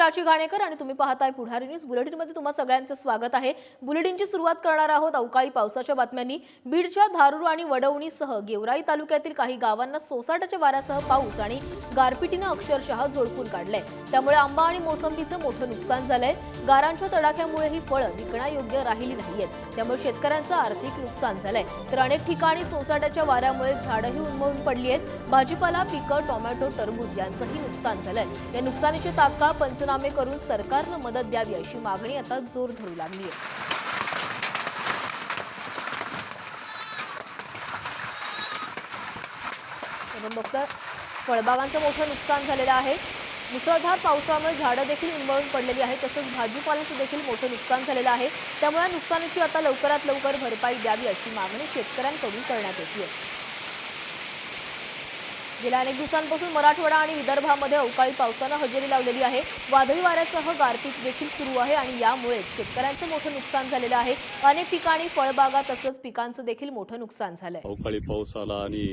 प्राची गाणेकर आणि तुम्ही पाहताय पुढारी न्यूज. बुलेटिनमध्ये तुम्हा सगळ्यांचं स्वागत आहे. बुलेटिनची सुरुवात करणार आहोत अवकाळी पावसाच्या बातम्यांनी. बीडच्या धारूर आणि वडवणीसह गेवराई तालुक्यातील काही गावांना सोसाट्याच्या वाऱ्यासह पाऊस आणि गारपिटीनं अक्षरशः झोडपून काढलंय. त्यामुळे आंबा आणि मोसंबीचं मोठं नुकसान झालंय. गारांच्या तडाख्यामुळे ही फळं विकण्यायोग्य राहिली नाहीयेत. त्यामुळे शेतकऱ्यांचं आर्थिक नुकसान झालंय. तर अनेक ठिकाणी सोसाट्याच्या वाऱ्यामुळे झाडंही उन्मळून पडली आहेत. भाजीपाला पिकं टोमॅटो टरबूज यांचंही नुकसान झालंय. या नुकसानीचे तात्काळ पंचनामे करून सरकारनं मदत द्यावी अशी मागणी आता जोर धरू लागली आहे. आपण बघतोय फळबागांचं मोठं नुकसान झालेलं आहे. मुसळधार पावसामुळे झाडं देखील उन्मळून पडलेली आहेत तसंच भाजीपाल्याचं देखील मोठं नुकसान झालेलं आहे. त्यामुळे नुकसानीची आता लवकरात लवकर भरपाई द्यावी अशी मागणी शेतकऱ्यांकडून करण्यात येते गेल्या अनेक दिवसांपासून मराठवाडा आणि विदर्भामध्ये अवकाळी पावसानं हजेरी लावलेली आहे. वादळी वाऱ्यासह गारपीट देखील सुरू आहे आणि यामुळे शेतकऱ्यांचं मोठं नुकसान झालेलं आहे. अनेक ठिकाणी फळबागा तसंच पिकांचं देखील मोठं नुकसान झालंय. अवकाळी पाऊस आला आणि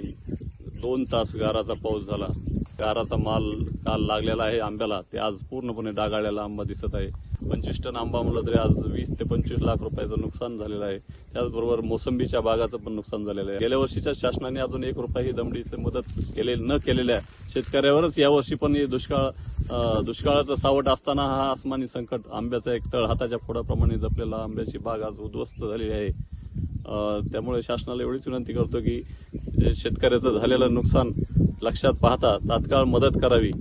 दोन तास गाराचा पाऊस झाला. गाराचा माल काल लागलेला आहे आंब्याला. ते आज पूर्णपणे डागाळलेला आंबा दिसत आहे. पंचवीस टन आंबा म्हणलं तरी आज वीस ते पंचवीस लाख रुपयाचं नुकसान झालेलं आहे. त्याचबरोबर मोसंबीच्या बागाचं पण नुकसान झालेलं आहे. गेल्या वर्षीच्या शासनाने अजून एक रुपयाही दमडीची मदत केले न केलेल्या शेतकऱ्यावरच यावर्षी पण दुष्काळ दुष्काळाचं सावट असताना हा आसमानी संकट आंब्याचा एक तळ हाताच्या फोडाप्रमाणे जपलेला आंब्याची बाग आज उद्ध्वस्त झालेली आहे. त्यामुळे शासनाला एवढीच विनंती करतो की शेतकऱ्याचं झालेलं नुकसान लक्षात पाहता तात्काळ मदत करावी